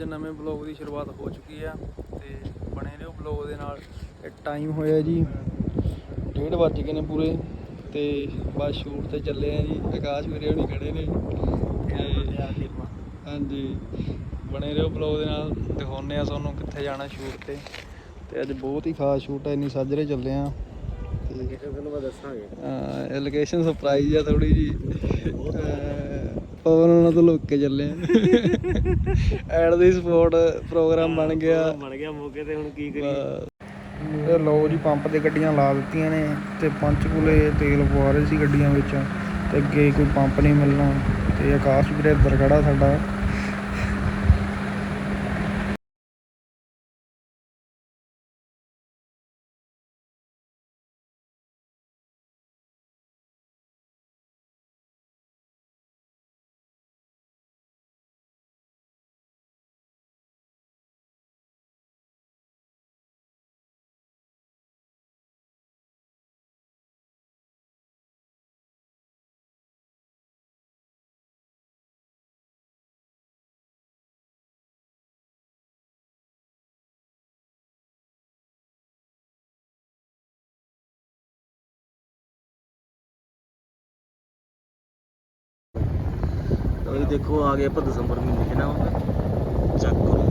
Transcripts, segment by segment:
ਅੱਜ ਨਵੇਂ ਬਲੌਗ ਦੀ ਸ਼ੁਰੂਆਤ ਹੋ ਚੁੱਕੀ ਆ ਤੇ ਬਣੇ ਰਹੋ ਬਲੌਗ ਦੇ ਨਾਲ। ਟਾਈਮ ਹੋਇਆ ਜੀ 1:30 ਵੱਜ ਗਏ ਨੇ ਪੂਰੇ ਤੇ ਬਸ ਸ਼ੂਟ ਤੇ ਚੱਲੇ ਆ ਜੀ ਆਕਾਸ਼ ਵੀਰੇ ਹੋਣੀ ਖੜੇ ਨੇ। ਤੇ ਹਾਂਜੀ ਬਣੇ ਰਹੋ ਬਲੌਗ ਦੇ ਨਾਲ ਦਿਖਾਉਂਦੇ ਆ ਤੁਹਾਨੂੰ ਕਿੱਥੇ ਜਾਣਾ ਸ਼ੂਟ ਤੇ। ਤੇ ਅੱਜ ਬਹੁਤ ਹੀ ਖਾਸ ਸ਼ੂਟ ਹੈ ਇੰਨੀ ਸਾਜਰੇ ਚੱਲੇ ਆ। ਤੇ ਤੁਹਾਨੂੰ ਮੈਂ ਦੱਸਾਂਗੇ। ਇਹ ਲੋਕੇਸ਼ਨ ਸਰਪ੍ਰਾਈਜ਼ ਆ ਥੋੜੀ ਜੀ ਪਵਨ ਉਹਨਾਂ ਤੋਂ ਲੁੱਕ ਕੇ ਚੱਲੇ ਆ। ਐਡ ਦੀ ਸਪੋਰਟ ਪ੍ਰੋਗਰਾਮ ਬਣ ਗਿਆ। ਬਣ ਗਿਆ ਮੌਕੇ ਤੇ ਹੁਣ ਕੀ ਕਰੀਏ? ਲੋ ਜੀ ਪੰਪ ਤੇ ਗੱਡੀਆਂ ਲਾ ਦਿੱਤੀਆਂ ਨੇ ਤੇ ਪੰਚਕੂਲੇ ਤੇਲ ਪਵਾ ਰਹੇ ਸੀ ਗੱਡੀਆਂ ਵਿੱਚ ਤੇ ਅੱਗੇ ਕੋਈ ਪੰਪ ਨਹੀਂ ਮਿਲਣਾ ਤੇ ਆਕਾਸ਼ ਵੀਰੇ ਇੱਧਰ ਖੜਾ ਸਾਡਾ। ਲਓ ਦੇਖੋ ਆ ਗਏ ਆਪਾਂ ਦਸੰਬਰ ਮਹੀਨੇ ਚ ਨਾ? ਹੁਣ ਚੈੱਕ ਕਰੋ।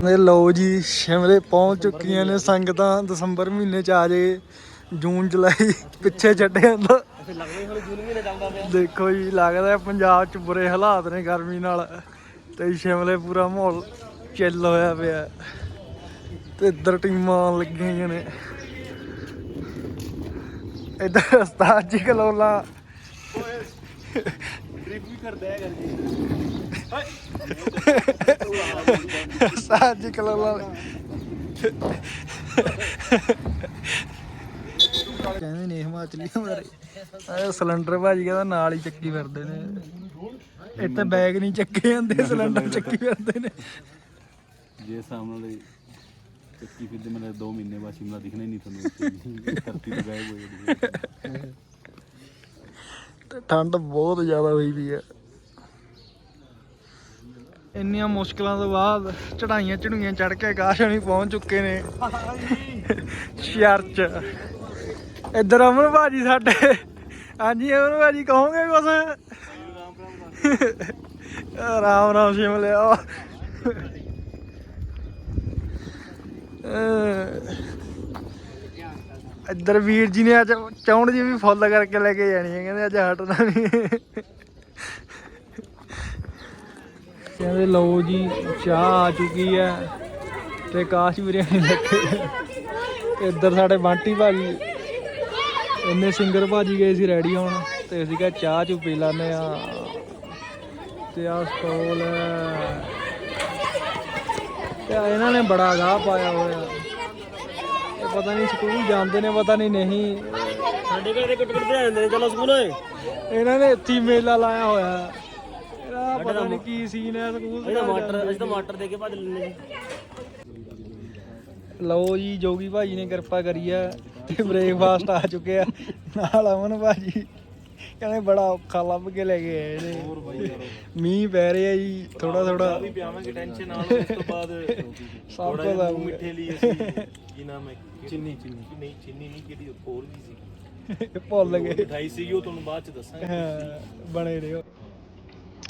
ਇਹ ਲਓ ਜੀ, ਸ਼ਿਮਲੇ ਪਹੁੰਚ ਚੁੱਕੀਆਂ ਨੇ ਸੰਗਤਾਂ, ਦਸੰਬਰ ਮਹੀਨੇ ਚ ਆ ਜੇ ਜੂਨ, ਜੁਲਾਈ, ਪਿੱਛੇ ਛੱਡਿਆ ਜਾਂਦਾ। ਦੇਖੋ ਜੀ, ਲੱਗਦਾ ਪੰਜਾਬ ਚ ਬੁਰੇ ਹਾਲਾਤ ਨੇ ਗਰਮੀ ਨਾਲ, ਤੇ ਸ਼ਿਮਲੇ ਪੂਰਾ ਮਾਹੌਲ ਚਿੱਲ ਹੋਇਆ ਪਿਆ। ਤੇ ਇੱਧਰ ਟੀਮਾਂ ਆਉਣ ਲੱਗੀਆਂ ਨੇ। ਇੱਧਰ ਉਸਤਾਦ ਜੀ ਕਲੋਲਾ ਟ੍ਰਿਪ ਵੀ ਕਰਦਾ ਹੈ ਗੱਲ ਉਸਤਾਦ ਜੀ ਕਲੋਲਾ ਕਹਿੰਦੇ ਨੇ ਹਿਮਾਚਲੀਆਂ ਬਾਰੇ ਇਹ ਸਿਲੰਡਰ ਭਾਜੀ ਕਹਿੰਦਾ ਨਾਲ ਹੀ ਚੱਕੀ ਫਿਰਦੇ ਨੇ। ਇੱਥੇ ਬੈਗ ਨਹੀਂ ਚੱਕੇ ਜਾਂਦੇ ਸਿਲੰਡਰ ਚੱਕੀ ਫਿਰਦੇ ਨੇ। ਜੇ ਸਾਹਮਣੇ ਚੱਕੀ ਫਿਰਦੇ ਮੈਨੂੰ 2 ਮਹੀਨੇ ਬਾਅਦ ਸ਼ਿਮਲਾ ਦਿਖਣਾ ਹੀ ਨਹੀਂ ਤੁਹਾਨੂੰ। ਧਰਤੀ ਤੋਂ ਗਾਇਬ ਹੋ ਜਾਣੀ ਤੇ ਠੰਡ ਬਹੁਤ ਜ਼ਿਆਦਾ ਹੋਈ ਵੀ ਹੈ। ਇੰਨੀਆਂ ਮੁਸ਼ਕਲਾਂ ਤੋਂ ਬਾਅਦ ਚੜਾਈਆਂ ਚੜੂਈਆਂ ਚੜ ਕੇ ਆਕਾਸ਼ਾਣੀ ਪਹੁੰਚ ਚੁੱਕੇ ਨੇ। ਸ਼ਹਿਰ 'ਚ। ਇੱਧਰ ਅਮਰ ਭਾਜੀ ਸਾਡੇ। ਹਾਂਜੀ ਅਮਰ ਭਾਜੀ, ਕਹੋਗੇ ਕੁਛ? ਰਾਮ ਰਾਮ ਸ਼ਿਮਲਿਆ ਇੱਧਰ ਵੀਰ ਜੀ ਨੇ ਅੱਜ ਚੌਂਡ ਜੀ ਵੀ ਫੁੱਲ ਕਰਕੇ ਲੈ ਕੇ ਜਾਣੀ ਹੈ, ਕਹਿੰਦੇ ਅੱਜ ਹਟਣਾ ਨਹੀਂ। ਕਹਿੰਦੇ ਲਓ ਜੀ ਚਾਹ ਆ ਚੁੱਕੀ ਹੈ ਤੇ ਕਾਸ਼ ਵੀਰੇ ਨਹੀਂ ਲੱਗੇ ਇੱਧਰ ਸਾਡੇ ਬਾਂਟੀ ਭਾਜੀ ਇੰਨੇ ਸਿੰਗਰ ਭਾਜੀ ਗਏ ਸੀ ਰੈਡੀ ਹੋਣ ਤੇ ਅਸੀਂ ਕਿਹਾ ਚਾਹ ਚੁ ਪੀ ਲੈਂਦੇ ਆ ਤੇ ਆ ਸਟੋਲ ਹੈ। ਤੇ ਇਹਨਾਂ ਨੇ ਬੜਾ ਗਾਹ ਪਾਇਆ ਹੋਇਆ। ਪਤਾ ਨਹੀਂ ਸਕੂਲ ਜਾਂਦੇ ਨੇ ਪਤਾ ਨਹੀਂ ਨਹੀਂ। ਸਾਡੇ ਘਰੇ ਕੁੱਟ ਕੁੱਟ ਭਜਾ ਜਾਂਦੇ ਨੇ ਚਲੋ ਸਕੂਲ। ਓਏ ਇਹਨਾਂ ਨੇ ਇੱਥੇ ਮੇਲਾ ਲਾਇਆ ਹੋਇਆ। ਇਹਦਾ ਪਤਾ ਨਹੀਂ ਕੀ ਸੀਨ ਹੈ ਸਕੂਲ ਅਸੀਂ ਤਾਂ ਦਾ ਮਾਟਰ ਅਸੀਂ ਤਾਂ ਮਾਟਰ ਦੇ ਕੇ ਭੱਜ ਲੈਂਦੇ ਜੀ ਲਓ ਜੀ ਜੋਗੀ ਭਾਜੀ ਨੇ ਕਿਰਪਾ ਕਰੀ ਆ ਤੇ ਬ੍ਰੇਕਫਾਸਟ ਆ ਚੁੱਕਿਆ ਨਾਲ ਅਮਨ ਭਾਜੀ ਕਹਿੰਦੇ ਬੜਾ ਔਖਾ ਲੱਭ ਕੇ ਲੈ ਕੇ ਆਏ ਨੇ। ਮੀਂਹ ਪੈ ਰਿਹਾ ਜੀ ਥੋੜਾ ਥੋੜਾ ਵੀ ਪਿਆਵਾਂਗੇ ਟੈਨਸ਼ਨ ਨਾਲ ਉਸ ਤੋਂ ਬਾਅਦ ਸਭ ਤੋਂ ਦਾ ਮਿੱਠੇ ਲਈ ਅਸੀਂ ਕੀ ਨਾਮ ਹੈ? ਚਿੰਨੀ ਚਿੰਨੀ। ਨਹੀਂ ਚਿੰਨੀ ਨਹੀਂ ਕਿਹੜੀ ਹੋਰ ਵੀ ਸੀ। ਭੁੱਲ ਗਏ। ਮਿਠਾਈ ਸੀਗੀ ਉਹ ਤੁਹਾਨੂੰ ਬਾਅਦ ਚ ਦੱਸਾਂਗੇ। ਹਾਂ, ਬਣੇ ਰਹੋ।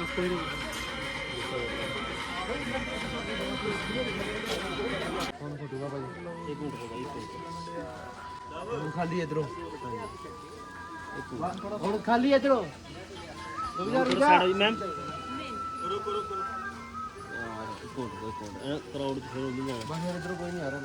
ਬਾਬਾ ਹਟ ਗਿਆ ਇੱਕ ਮਿੰਟ ਹੋ ਗਈ ਖਾਲੀ ਇਧਰੋਂ ਹੁਣ ਖਾਲੀ ਇਧਰੋਂ ਸਾਡਾ ਮੈਮ ਰੁਕੋ ਰੁਕੋ ਯਾਰ ਕੋਟ ਕੋਟ ਇਹ ਕਰਾਊਡ ਚ ਫਿਰ ਉਹ ਨਹੀਂ ਜਾਣਾ ਬਾਹਰ ਇਧਰੋਂ ਕੋਈ ਨਹੀਂ ਆ ਰਿਹਾ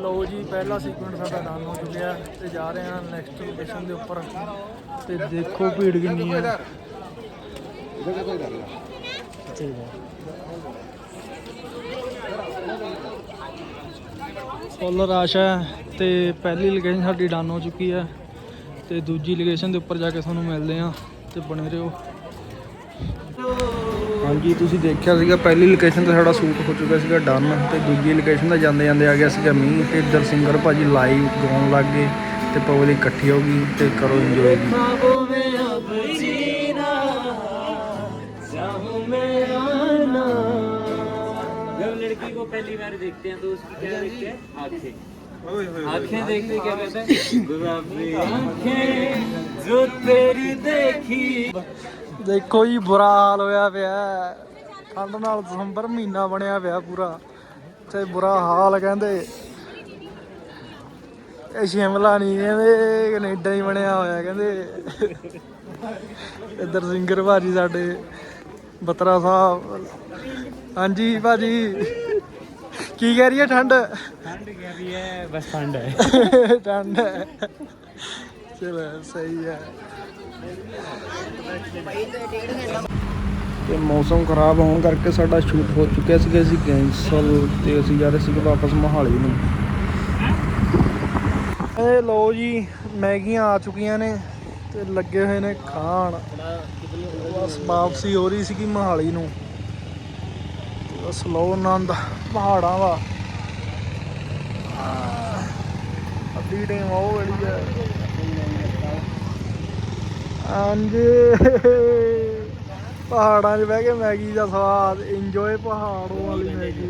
ਲੋ ਜੀ ਪਹਿਲਾ ਸੀਕੁਐਂਸ ਸਾਡਾ ਡਨ ਹੋ ਚੁੱਕਿਆ ਤੇ ਜਾ ਰਹੇ ਹਾਂ ਨੈਕਸਟ ਲੋਕੇਸ਼ਨ ਦੇ ਉੱਪਰ। ਤੇ ਦੇਖੋ ਭੀੜ ਕਿੰਨੀ ਹੈ। ਫੁੱਲ ਰਸ਼ ਹੈ ਤੇ ਪਹਿਲੀ ਲੋਕੇਸ਼ਨ ਸਾਡੀ ਡਨ ਹੋ ਚੁੱਕੀ ਹੈ। ਤੇ ਦੂਜੀ ਲੋਕੇਸ਼ਨ ਦੇ ਉੱਪਰ ਜਾ ਕੇ ਤੁਹਾਨੂੰ ਮਿਲਦੇ ਹਾਂ। ਤੇ ਬਣੇ ਰਹੋ ਹਾਂਜੀ ਤੁਸੀਂ ਦੇਖਿਆ ਸੀਗਾ ਪਹਿਲੀ ਲੋਕੇਸ਼ਨ ਤੇ ਸਾਡਾ ਸ਼ੂਟ ਹੋ ਚੁੱਕਾ ਸੀਗਾ ਡਨ ਤੇ ਦੂਜੀ ਲੋਕੇਸ਼ਨ ਦਾ ਜਾਂਦੇ ਜਾਂਦੇ ਆ ਗਿਆ ਸੀਗਾ ਮੀਂਹ ਤੇ ਇੱਧਰ ਸਿੰਗਰ ਭਾਜੀ ਲਾਈਵ ਗਾਉਣ ਲੱਗ ਗਏ ਤੇ ਪਬਲਿਕ ਇਕੱਠੀ ਹੋ ਗਈ ਤੇ ਕਰੋ ਇੰਜੋਏ ਜੀ ख्वाबों में अब जीना चाहूं मैं आना जब लड़की को पहली बार देखते हैं तो उसकी क्या देखते हैं आंखें आंखें देखते क्या कहते हैं गुलाबी आंखें जो तेरी ਦੇਖੋ ਜੀ ਬੁਰਾ ਹਾਲ ਹੋਇਆ ਪਿਆ। ਠੰਡ ਨਾਲ ਦਸੰਬਰ ਮਹੀਨਾ ਬਣਿਆ ਪਿਆ ਪੂਰਾ। ਤੇ ਬੁਰਾ ਹਾਲ ਕਹਿੰਦੇ। ਇਹ ਸ਼ਿਮਲਾ ਨਹੀਂ ਕਹਿੰਦੇ ਕੈਨੇਡਾ ਹੀ ਬਣਿਆ ਹੋਇਆ ਕਹਿੰਦੇ। ਇੱਧਰ ਸਿੰਗਰ ਭਾਜੀ ਸਾਡੇ ਬਤਰਾ ਸਾਹਿਬ। ਹਾਂਜੀ ਭਾਜੀ ਕੀ ਕਹਿ ਰਹੀ ਹੈ ਠੰਡ? ਠੰਡ ਕਹਿ ਰਹੀ ਹੈ ਬਸ ਠੰਡ ਹੈ। ਠੰਡ ਹੈ। ਚਲੋ ਸਹੀ ਹੈ। ਤੇ ਮੌਸਮ ਖਰਾਬ ਹੋਣ ਕਰਕੇ ਸਾਡਾ ਸ਼ੂਟ ਹੋ ਚੁੱਕਿਆ ਸੀਗਾ ਅਸੀਂ ਕੈਂਸਲ ਤੇ ਅਸੀਂ ਜਾ ਰਹੇ ਸੀਗੇ ਵਾਪਸ ਮੋਹਾਲੀ ਨੂੰ। ਇਹ ਲੋ ਜੀ ਮੈਗੀਆਂ ਆ ਚੁੱਕੀਆਂ ਨੇ ਤੇ ਲੱਗੇ ਹੋਏ ਨੇ ਖਾਣ। ਬਸ ਵਾਪਸੀ ਹੋ ਰਹੀ ਸੀਗੀ ਮੋਹਾਲੀ ਨੂੰ। ਬਸ ਲੋ ਆਨੰਦ ਪਹਾੜਾਂ ਦਾ ਆਹ, ਅੱਧੀ ਟਾਈਮ ਉਹ ਵਾਲੀ ਹੈ ਹਾਂਜੀ। ਪਹਾੜਾਂ 'ਚ ਬਹਿ ਕੇ ਮੈਗੀ ਦਾ ਸਵਾਦ ਇੰਜੋਏ ਪਹਾੜੋਂ ਵਾਲੀ ਮੈਗੀ।